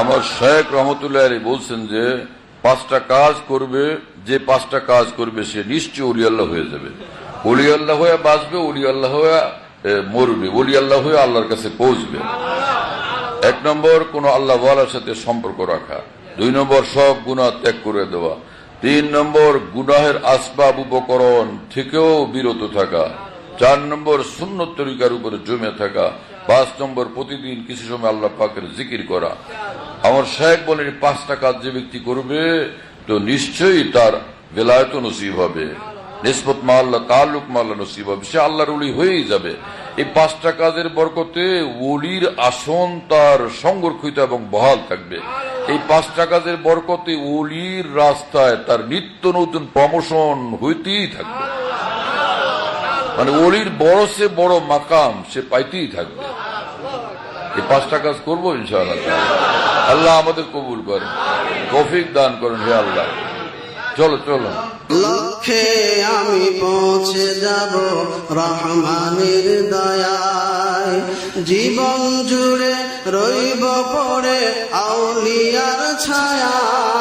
আমার শেখ রহমতুল্লাহ বলছেন যে, পাঁচটা কাজ করবে, যে পাঁচটা কাজ করবে সে নিশ্চয় অলি আল্লাহ হয়ে যাবে। অলি আল্লাহ হয়ে বাঁচবে, অলি আল্লাহ হয়ে মরবে, অলি আল্লাহ হয়ে আল্লাহর কাছে পৌঁছবে। এক নম্বর, কোন আল্লাহ ওয়ালার সাথে সম্পর্ক রাখা। দুই নম্বর, সব গুনাহ ত্যাগ করে দেওয়া। তিন নম্বর, গুনাহের আসবাব উপকরণ থেকেও বিরত থাকা। চার নম্বর শূন্য তরিকার উপরে জমে থাকা। পাঁচ নম্বর, প্রতিদিন কিছু সময় আল্লাহ পাকের জিকির করা। আমার শেখ বলেন পাঁচটা কাজ যে ব্যক্তি করবে, তো নিশ্চয়ই তার বেলায়ত নসিব হবে। নিসবত মাল্লা তালুক মাল্লা নসিব হবে। সে আল্লাহর উলি হয়েই যাবে। এই পাঁচটা কাজের বরকতে ওলির আসন তার সংরক্ষিত এবং বহাল থাকবে। এই পাঁচটা কাজের বরকতে ওলির রাস্তায় তার নিত্য নতুন প্রমোশন হইতেই থাকবে। মানে ওলির বড় সে বড় মাকাম, সে পাইতেই থাকবে। পাঁচটা কাজ করব আল্লাহ আমাদের কবুল করেন। তৌফিক দান করেন হে আল্লাহ। চলো চলো। লক্ষ্যে আমি পৌঁছে যাব রহমানের দয়ায়। জীবন জুড়ে রইব পড়ে আউলিয়ার ছায়ায়।